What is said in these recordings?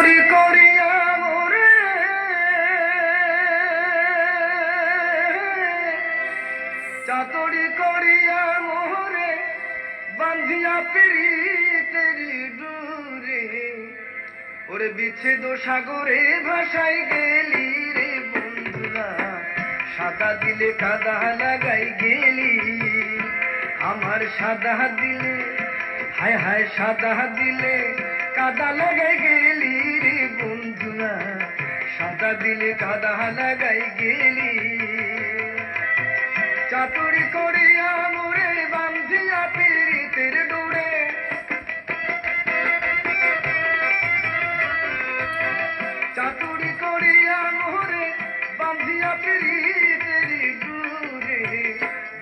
চাতুরি করিয়া মোরে চাতুরি করিয়া মোরে বান্ধিয়া পিড়িতেরি ডুরে। ওরে বিচ্ছেদ সাগরে ভাসাই গেলি রে বন্ধুরা, সাদা দিলে কাদা লাগাই গেলি। আমার সাদা দিলে, হায় হায় সাদা দিলে কাদা লাগাই গেলি রে বন্ধুরা, সাদা দিলে কাদা লাগাই গেলি। চাতুরি করিয়া মোরে বান্ধিয়া পীড়িতের ডোরে। চাতুরি করিয়া মোরে বান্ধিয়া পীড়িতের ডোরে।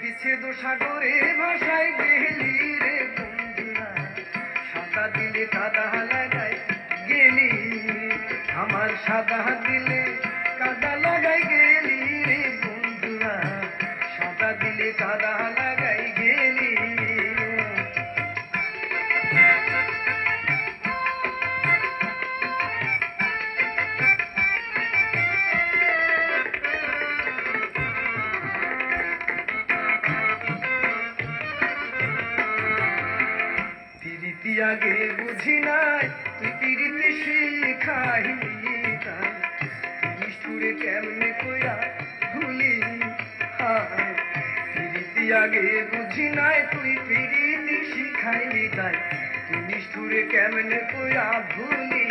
বিচ্ছেদ সাগরে ভাসাই গেলি রে বন্ধুরা, সাদা দিলে কাদা সাদা দিলে কাদা লাগাই গেলি রে বন্ধুরা। সাদা দিলে কাদা লাগাই গেলি আগে বুঝি নাই, তুই পিরিতি শিখাইলি। নিষ্ঠুরে কেমনে কইরা ভুলি? পিরিতি আগে বুঝি নাই, তুই পিরিতি শিখাইলি তাই। তুই নিষ্ঠুরে কেমনে কইরা ভুলি?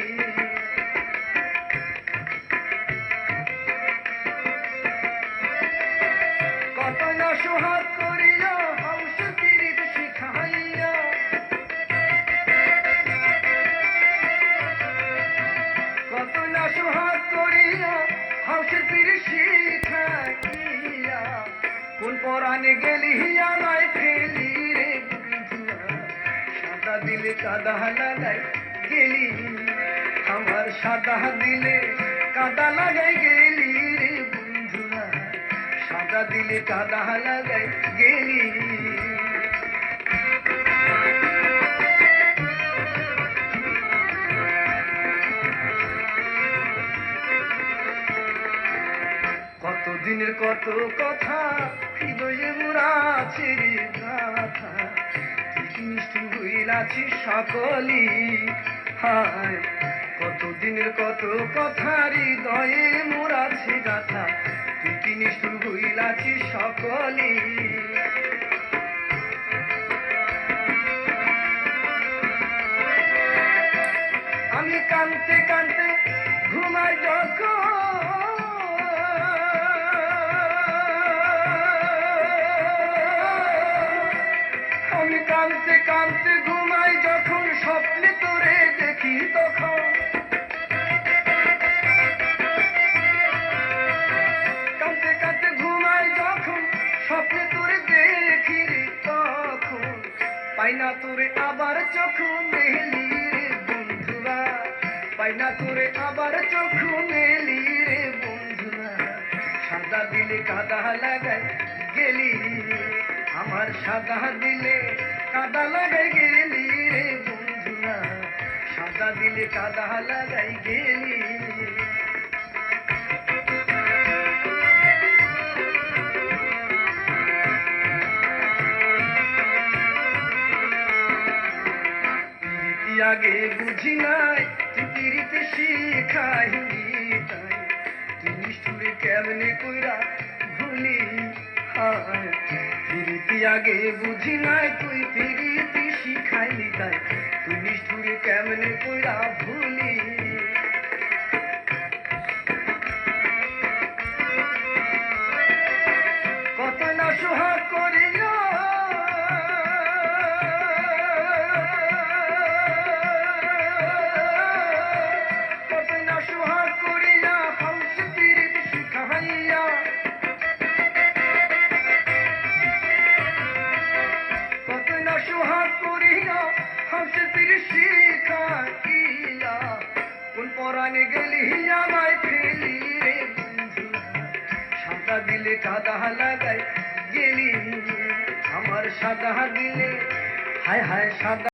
কত না কত না সোহাগ করিয়া হাউসের পীর শিখাইয়া কোন পরাণে গেলি আমায় ফেলি রে সাদা দিলে কাদা লাগাই গেলি। আমার সাদা দিলে কাদা লাগাই গেলি রে বন্ধুয়া সাদা দিলে কাদা লাগাই গেলি। কতদিনের কত কথা, হৃদয়ে মোরা ছেড়ে গাথা মিষ্টি হইলাছি সকলি হায় কতদিনের কত কথা, হৃদয়ে মোরাছি গাথা তুই কি নিষ্ঠুর সকলি আমি কানতে কানতে ঘুমাই যখন কানতে ঘুমাই যখন স্বপ্নে তোরে দেখি তখন। কানতে কানতে ঘুমাই যখন স্বপ্নে তোরে দেখি তখন। পাই না তোরে আবার চোখ মেলি রে বন্ধুরা। পাই না তোরে আবার চোখ মেলি রে বন্ধুরা। সাদা দিলে কাদা লাগাই গেলি আমার সাদা দিলে কাদা লাগাই গেলি রে বন্ধুরা, সাদা দিলে কাদা লাগাই গেলি। আগে বুঝি নাই তুই পিরিতি শিখাইলি তাই তুই নিষ্ঠুরে কেমনে কইরা ভুলি হায়। আগে বুঝি নাই তুই পিরিতি পরাণে গেলি আমায় ফেলি সাদা দিলে কাদা লাগাই গেলি। আমার সাদা দিলে হায় হায় সাদা